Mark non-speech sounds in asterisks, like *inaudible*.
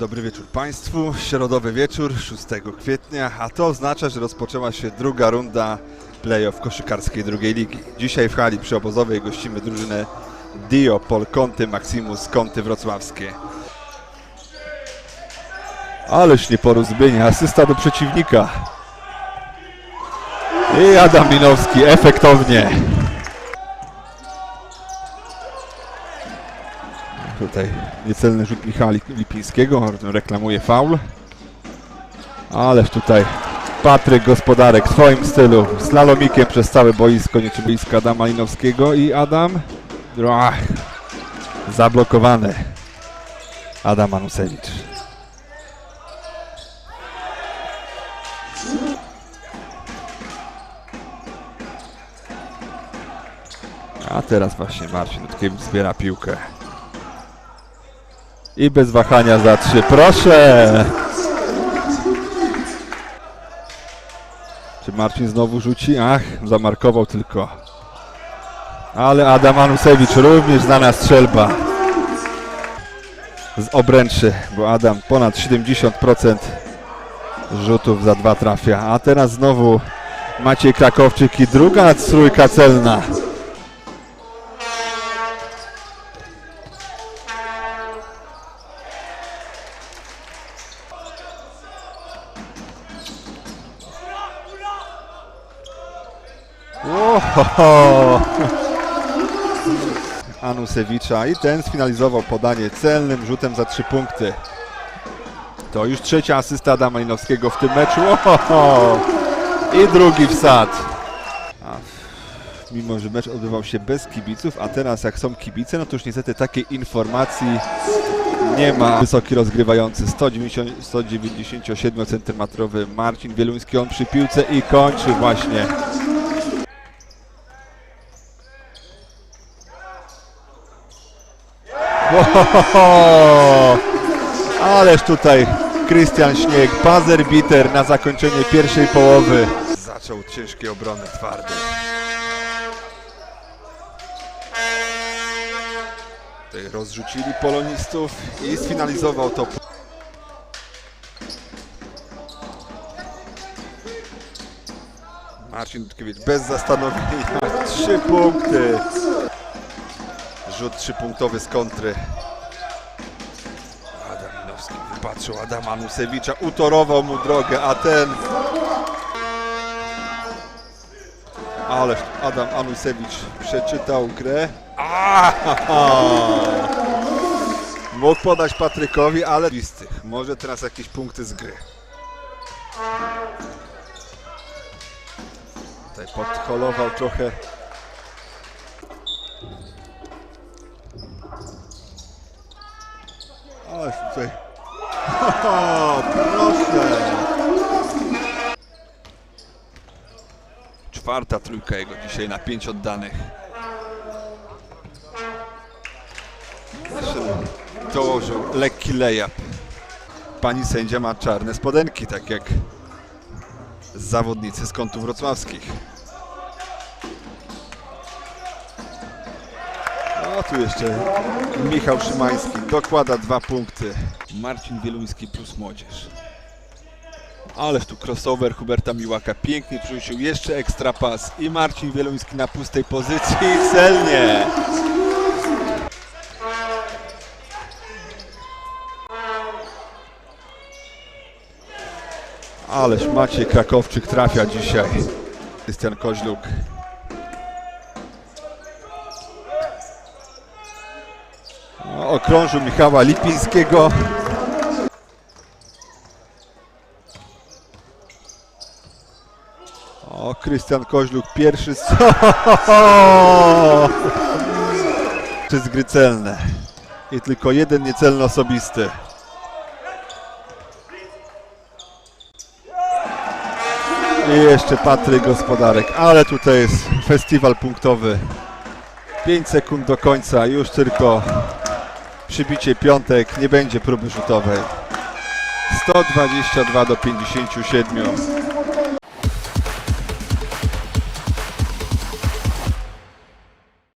Dobry wieczór Państwu. Środowy wieczór 6 kwietnia, a to oznacza, że rozpoczęła się druga runda playoff koszykarskiej drugiej ligi. Dzisiaj w hali przyobozowej gościmy drużynę Dio Pol Conty Maximus Conty Wrocławskie. Ależ nieporozumienie, asysta do przeciwnika. I Adam Minowski efektownie. Tutaj niecelny rzut Michała Lip- Lipińskiego, reklamuje faul. Ależ tutaj Patryk Gospodarek w swoim stylu, slalomikiem przez całe boisko, niczym boisko Adama Linowskiego i Adam... Ach, zablokowane. Adam Manusewicz. A teraz właśnie Marcin Dudkiewicz zbiera piłkę. I bez wahania za trzy. Proszę! Czy Marcin znowu rzuci? Ach, zamarkował tylko. Ale Adam Anusewicz również znana strzelba. Z obręczy, bo Adam ponad 70% rzutów za dwa trafia. A teraz znowu Maciej Krakowczyk i druga trójka celna. Ohoho. Anusewicza i ten sfinalizował podanie celnym rzutem za trzy punkty. To już trzecia asysta Adama Linowskiego w tym meczu. Ohoho. I drugi wsad. A, mimo, że mecz odbywał się bez kibiców, a teraz jak są kibice, no to już niestety takiej informacji nie ma. Wysoki rozgrywający 190, 197 cm Marcin Wieluński, on przy piłce i kończy właśnie. Ależ tutaj Krystian Śnieg, buzzer beater na zakończenie pierwszej połowy. Zaczął od ciężkiej obrony twardej. Tutaj rozrzucili polonistów i sfinalizował to. Marcin Dudkiewicz bez zastanowienia. Trzy punkty. Rzut trzypunktowy z kontry. Adam Minowski wypatrzył Adama Nusewicza, utorował mu drogę, a ten... Ależ Adam Anusewicz przeczytał grę. Mógł podać Patrykowi, ale listych. Może teraz jakieś punkty z gry. Tutaj podholował trochę Ależ tutaj. O, proszę. Czwarta trójka jego dzisiaj na pięć oddanych. Dołożył lekki layup. Pani sędzia ma czarne spodenki, tak jak zawodnicy z kątów wrocławskich. A tu jeszcze Michał Szymański dokłada dwa punkty. Marcin Wieluński plus młodzież. Ależ tu crossover Huberta Miłaka pięknie przerzucił jeszcze ekstra pas i Marcin Wieluński na pustej pozycji celnie. Ależ Maciej Krakowczyk trafia dzisiaj. Krystian Koźluk okrążył Michała Lipińskiego. O, Krystian Koźluk pierwszy z... *laughs* z gry celne. I tylko jeden niecelny osobisty. I jeszcze Patryk Gospodarek, ale tutaj jest festiwal punktowy. 5 sekund do końca, już tylko przybicie piątek, nie będzie próby rzutowej. 122 do 57.